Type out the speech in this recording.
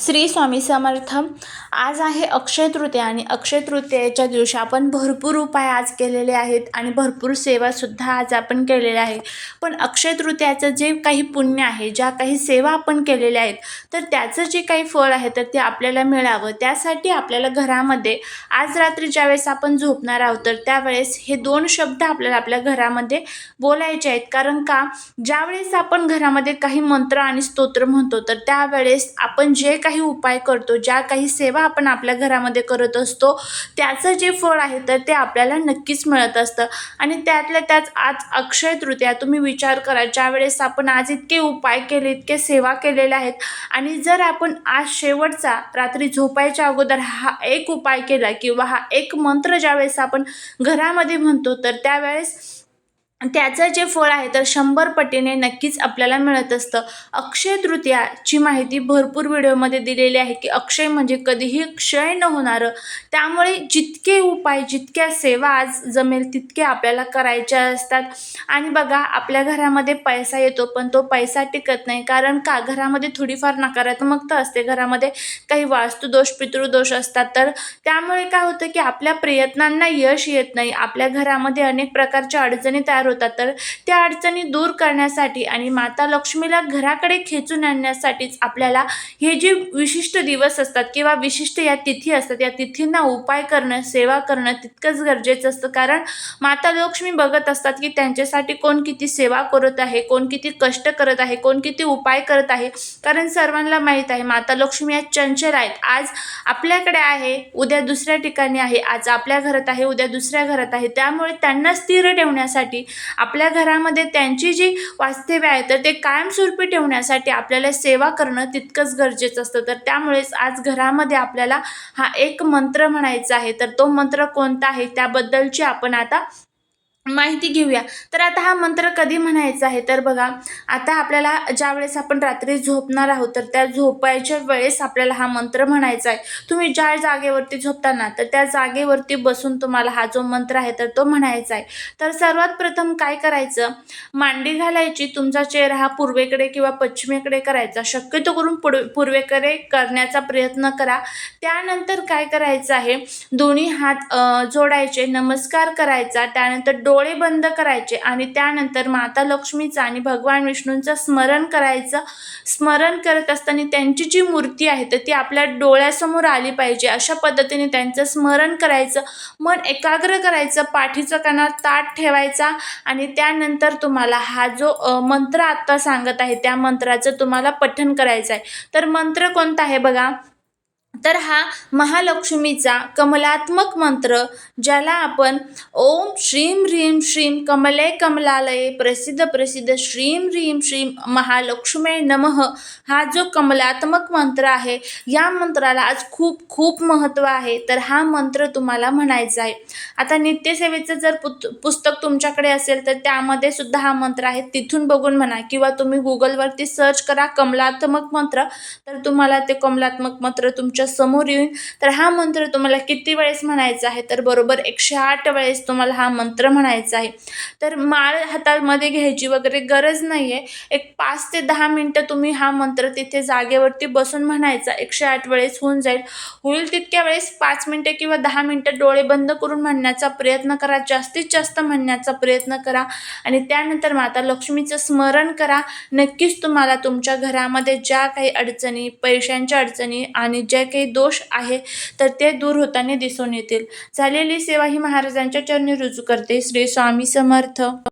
श्री स्वामी समर्थ. आज आहे अक्षय तृतीया आणि अक्षय तृतीयेच्या दिवशी आपण भरपूर उपाय आज केलेले आहेत आणि भरपूर सेवासुद्धा आज आपण केलेल्या आहे पण अक्षय तृतीयाचं जे काही पुण्य आहे ज्या काही सेवा आपण केलेल्या आहेत तर त्याचं जे काही फळ आहे तर ते आपल्याला मिळावं. त्यासाठी आपल्याला घरामध्ये आज रात्री ज्यावेळेस आपण झोपणार आहोत तर त्यावेळेस हे दोन शब्द आपल्याला आपल्या घरामध्ये बोलायचे आहेत. कारण का? ज्यावेळेस आपण घरामध्ये काही मंत्र आणि स्तोत्र म्हणतो तर त्यावेळेस आपण जे काही काही उपाय करतो ज्या काही सेवा आपण आपल्या घरामध्ये करत असतो त्याचं जे फळ आहे तर ते आपल्याला नक्कीच मिळत असतं. आणि त्यातल्या त्यात आज अक्षय तृतीया तुम्ही विचार करा ज्यावेळेस आपण आज इतके उपाय केले इतके सेवा केलेल्या आहेत. आणि जर आपण आज शेवटचा रात्री झोपायच्या अगोदर हा एक उपाय केला किंवा हा एक मंत्र ज्यावेळेस आपण घरामध्ये म्हणतो तर त्यावेळेस त्याचं जे फळ आहे तर शंभर पटीने नक्कीच आपल्याला मिळत असतं. अक्षय तृतीयाची माहिती भरपूर व्हिडिओमध्ये दिलेली आहे की अक्षय म्हणजे कधीही क्षय न होणारं. त्यामुळे जितके उपाय जितक्या सेवा आज जमेल तितके आपल्याला करायच्या असतात. आणि बघा आपल्या घरामध्ये पैसा येतो पण तो पैसा टिकत नाही. कारण का? घरामध्ये थोडीफार नकारात्मकता असते. घरामध्ये काही वास्तुदोष पितृदोष असतात. तर त्यामुळे काय होतं की आपल्या प्रयत्नांना यश येत नाही. आपल्या घरामध्ये अनेक प्रकारच्या अडचणी तयार होतात. तर त्या अडचणी दूर करण्यासाठी आणि माता लक्ष्मीला घराकडे खेचून आणण्यासाठीच आपल्याला हे जे विशिष्ट दिवस असतात किंवा विशिष्ट या तिथी असतात या तिथींना उपाय करणं सेवा करणं तितकंच गरजेचं असतं. कारण माता लक्ष्मी बघत असतात की त्यांच्यासाठी कोण किती सेवा करत आहे कोण किती कष्ट करत आहे कोण किती उपाय करत आहे. कारण सर्वांना माहीत आहे माता लक्ष्मी या चंचल आहेत. आज आपल्याकडे आहे उद्या दुसऱ्या ठिकाणी आहे आज आपल्या घरात आहे उद्या दुसऱ्या घरात आहे. त्यामुळे त्यांना स्थिर ठेवण्यासाठी आपल्या घरामध्ये त्यांची जी वास्तव्य आहे तर ते कायमस्वरूपी ठेवण्यासाठी आपल्याला सेवा करणं तितकंच गरजेचं असतं. तर त्यामुळेच आज घरामध्ये आपल्याला हा एक मंत्र म्हणायचा आहे. तर तो मंत्र कोणता आहे? त्याबद्दलची आपण आता माहिती घेऊया. तर आता हा मंत्र कधी म्हणायचा आहे? तर बघा आता आपल्याला ज्यावेळेस आपण रात्री झोपणार आहोत तर त्या झोपायच्या वेळेस आपल्याला हा मंत्र म्हणायचा आहे. तुम्ही ज्या जागेवरती झोपताना तर त्या जागेवरती बसून तुम्हाला हा जो मंत्र आहे तर तो म्हणायचा आहे. तर सर्वात प्रथम काय करायचं? मांडी घालायची तुमचा चेहरा हा पूर्वेकडे किंवा पश्चिमेकडे करायचा. शक्यतो करून पुढ पूर्वेकडे करण्याचा प्रयत्न करा. त्यानंतर काय करायचं आहे? दोन्ही हात जोडायचे नमस्कार करायचा. त्यानंतर डोळे बंद करायचे आणि त्यानंतर माता लक्ष्मीचं आणि भगवान विष्णूंचं स्मरण करायचं. स्मरण करत असताना त्यांची जी मूर्ती आहे तर ती आपल्या डोळ्यासमोर आली पाहिजे. अशा पद्धतीने त्यांचं स्मरण करायचं. मन एकाग्र करायचं पाठीचं कणा ताट ठेवायचा आणि त्यानंतर तुम्हाला हा जो मंत्र आत्ता सांगत आहे त्या मंत्राचं तुम्हाला पठण करायचं आहे तर मंत्र कोणता आहे बघा? तर हा महालक्ष्मीचा कमलात्मक मंत्र ज्याला आपण ओम श्रीम ह्रीम श्रीम कमले कमलालये प्रसिद्ध प्रसिद्ध श्रीम ह्रीम श्रीम महालक्ष्मी नमः हा जो कमलात्मक मंत्र आहे या मंत्राला आज खूप खूप महत्त्व आहे. तर हा मंत्र तुम्हाला म्हणायचा आहे. आता नित्यसेवेचं जर पुत पुस्तक तुमच्याकडे असेल तर त्यामध्ये सुद्धा हा मंत्र आहे. तिथून बघून म्हणा किंवा तुम्ही गुगलवरती सर्च करा कमलात्मक मंत्र. तर तुम्हाला ते कमलात्मक मंत्र तुमच्या समोर येईन तर हा मंत्र तुम्हाला किती वेळेस म्हणायचा आहे? तर बरोबर एकशे आठ वेळेस तुम्हाला हा मंत्र म्हणायचा आहे. तर माळ हातामध्ये घ्यायची वगैरे गरज नाही आहे एक पाच ते दहा मिनटं तुम्ही हा मंत्र तिथे जागेवरती बसून म्हणायचा. एकशे आठ वेळेस होऊन जाईल. होईल तितक्या वेळेस पाच मिनटं किंवा दहा मिनटं डोळे बंद करून म्हणण्याचा प्रयत्न करा. जास्तीत जास्त म्हणण्याचा प्रयत्न करा. आणि त्यानंतर माता लक्ष्मीचं स्मरण करा. नक्कीच तुम्हाला तुमच्या घरामध्ये ज्या काही अडचणी पैशांच्या अडचणी आणि ज्या काही काही दोष आहे तर ते दूर होताना दिसून येतील. झालेली सेवा ही महाराजांच्या चरणी रुजू करते. श्री स्वामी समर्थ.